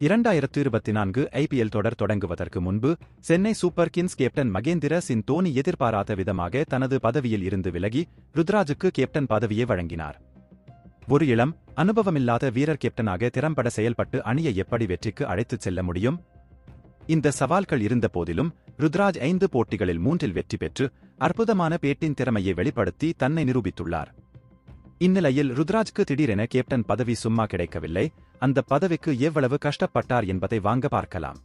இரண்டாயிரத்து இருபத்தி நான்கு ஐபிஎல் தொடர் தொடங்குவதற்கு முன்பு Chennai super kings captain Mahendra Singh Dhoni எதிர்பாராத விதமாக தனது பதவியில் இருந்து விலகி ருத்ராஜுக்கு கேப்டன் பதவியை வழங்கினார். ஒரு இளம் அனுபவமில்லாத வீரர் கேப்டனாக திறம்பட செயல்பட்டு அணியை எப்படி வெற்றிக்கு அழைத்துச் செல்ல முடியும்? இந்த சவால்கள் இருந்த போதிலும் ருத்ராஜ் ஐந்து போட்டிகளில் மூன்றில் வெற்றி பெற்று அற்புதமான பேட்டின் திறமையை வெளிப்படுத்தி தன்னை நிரூபித்துள்ளார். இந்நிலையில் ருத்ராஜ்க்கு திடீரென கேப்டன் பதவி சும்மா கிடைக்கவில்லை. அந்த பதவிக்கு எவ்வளவு கஷ்டப்பட்டார் என்பதை வாங்க பார்க்கலாம்.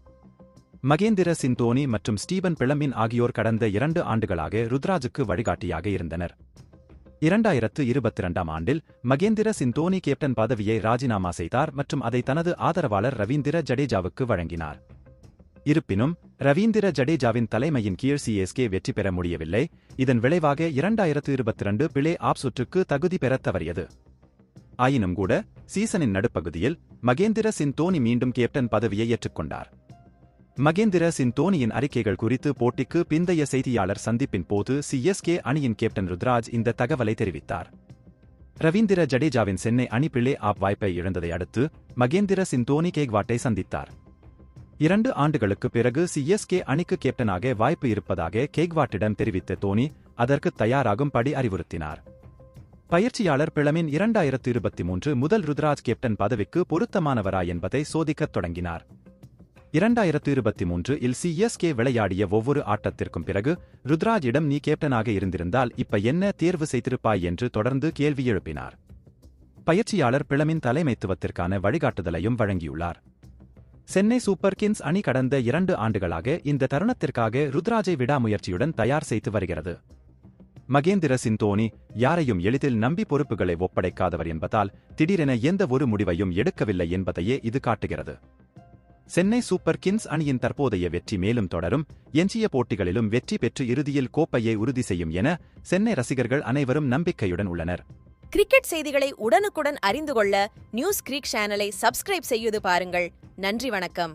மகேந்திர சிங் தோனி மற்றும் ஸ்டீபன் பிளமின் ஆகியோர் கடந்த இரண்டு ஆண்டுகளாக ருத்ராஜுக்கு வழிகாட்டியாக இருந்தனர். இரண்டாயிரத்து இருபத்தி இரண்டாம் ஆண்டில் மகேந்திர சிங் தோனி கேப்டன் பதவியை ராஜினாமா செய்தார் மற்றும் அதை தனது ஆதரவாளர் ரவீந்திர ஜடேஜாவுக்கு வழங்கினார். இருப்பினும் ரவீந்திர ஜடேஜாவின் தலைமையின் கீழ் சிஎஸ்கே வெற்றி பெற முடியவில்லை. இதன் விளைவாக இரண்டாயிரத்து இருபத்தி ரெண்டு பிளே ஆப் சுற்றுக்கு தகுதி பெறத் தவறியது ஆயினும் கூட சீசனின் நடுப்பகுதியில் மகேந்திர சிங் தோனி மீண்டும் கேப்டன் பதவியை ஏற்றுக்கொண்டார். மகேந்திர சிங் தோனியின் அறிக்கைகள் குறித்து போட்டிக்கு பிந்தைய செய்தியாளர் சந்திப்பின் போது சிஎஸ்கே அணியின் கேப்டன் ருத்ராஜ் இந்த தகவலை தெரிவித்தார். ரவீந்திர ஜடேஜாவின் சென்னை அணி பிளே ஆப் வாய்ப்பை இழந்ததை அடுத்து மகேந்திர சிங் தோனி கேக்வாட்டை சந்தித்தார். இரண்டு ஆண்டுகளுக்கு பிறகு சிஎஸ்கே அணிக்கு கேப்டனாக வாய்ப்பு இருப்பதாக கேக்வாட்டிடம் தெரிவித்த தோனி அதற்கு தயாராகும்படி அறிவுறுத்தினார். பயிற்சியாளர் பிளமின் இரண்டாயிரத்து இருபத்தி மூன்று முதல் ருத்ராஜ் கேப்டன் பதவிக்கு பொருத்தமானவரா என்பதை சோதிக்கத் தொடங்கினார். இரண்டாயிரத்து இருபத்தி மூன்று இல் சிஎஸ்கே விளையாடிய ஒவ்வொரு ஆட்டத்திற்கும் பிறகு ருத்ராஜிடம் நீ கேப்டனாக இருந்திருந்தால் இப்ப என்ன தேர்வு செய்திருப்பாய் என்று தொடர்ந்து கேள்வி எழுப்பினார். பயிற்சியாளர் பிளமின் தலைமைத்துவத்திற்கான வழிகாட்டுதலையும் வழங்கியுள்ளார். சென்னை சூப்பர் கிங்ஸ் அணி கடந்த இரண்டு ஆண்டுகளாக இந்த தருணத்திற்காக ருத்ராஜை விடாமுயற்சியுடன் தயார் செய்து வருகிறது. மகேந்திர சிங் தோனி யாரையும் எளிதில் நம்பி பொறுப்புகளை ஒப்படைக்காதவர் என்பதால் திடீரென எந்த ஒரு முடிவையும் எடுக்கவில்லை என்பதையே இது காட்டுகிறது. சென்னை சூப்பர் கிங்ஸ் அணியின் தற்போதைய வெற்றி மேலும் தொடரும் எஞ்சிய போட்டிகளிலும் வெற்றி பெற்று இறுதியில் கோப்பையை உறுதி செய்யும் என சென்னை ரசிகர்கள் அனைவரும் நம்பிக்கையுடன் உள்ளனர். கிரிக்கெட் செய்திகளை உடனுக்குடன் அறிந்து கொள்ள நியூஸ் கிரீக் சேனலை சப்ஸ்கிரைப் செய்து பாருங்கள். நன்றி வணக்கம்.